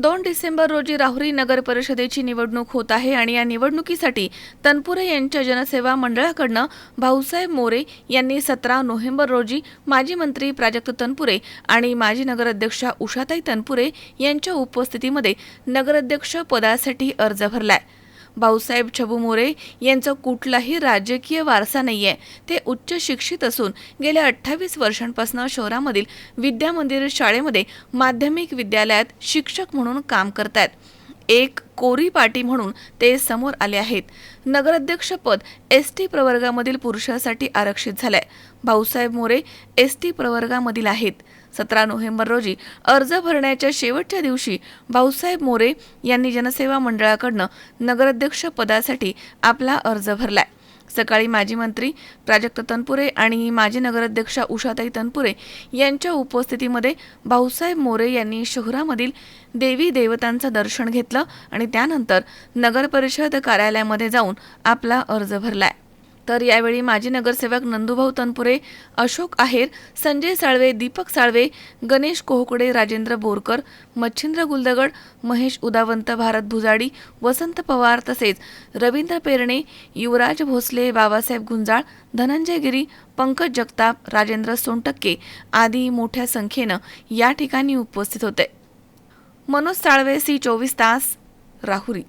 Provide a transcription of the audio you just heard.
दोन डिसेंबर रोजी राहुरी नगर परिषदेची निवडणूक होत आहे आणि या निवडणुकीसाठी तनपुरे यांच्या जनसेवा मंडळाकडनं भाऊसाहेब मोरे यांनी सतरा नोव्हेंबर रोजी माजी मंत्री प्राजक्त तनपुरे आणि माजी नगराध्यक्षा उषाताई तनपुरे यांच्या उपस्थितीमध्ये नगराध्यक्ष पदासाठी अर्ज भरलाय. भाऊसाहेब छबू मोरे यांचा कुठलाही राजकीय वारसा नाहीये. ते उच्च शिक्षित असून गेल्या अठ्ठावीस वर्षांपासून शहरामधील विद्या मंदिर शाळेमध्ये माध्यमिक विद्यालयात शिक्षक म्हणून काम करतात एक कोरी पाटी म्हणून ते समोर आले आहेत. नगराध्यक्षपद एस टी प्रवर्गामधील पुरुषासाठी आरक्षित झालंय. भाऊसाहेब मोरे एस टी प्रवर्गामधील आहेत. सतरा नोव्हेंबर रोजी अर्ज भरण्याच्या शेवटच्या दिवशी भाऊसाहेब मोरे यांनी जनसेवा मंडळाकडनं नगराध्यक्ष पदासाठी आपला अर्ज भरलाय. सकाळी माजी मंत्री प्राजक्त तनपुरे आणि माजी नगराध्यक्षा उषाताई तनपुरे यांच्या उपस्थितीमध्ये भाऊसाहेब मोरे यांनी शहरामधील देवी देवतांचं दर्शन घेतलं आणि त्यानंतर नगरपरिषद कार्यालयामध्ये जाऊन आपला अर्ज भरलाय. तर यावेळी माजी नगरसेवक नंदुभाऊ तनपुरे अशोक आहेर संजय साळवे दीपक साळवे गणेश कोहकडे राजेंद्र बोरकर मच्छिंद्र गुलदगड महेश उदावंत भारत भुजाडी वसंत पवार तसेच रवींद्र पेरणे युवराज भोसले बाबासाहेब गुंजाळ धनंजय गिरी पंकज जगताप राजेंद्र सोनटक्के आदी मोठ्या संख्येनं या ठिकाणी उपस्थित होते. मनोज साळवे सी चोवीस तास राहुरी.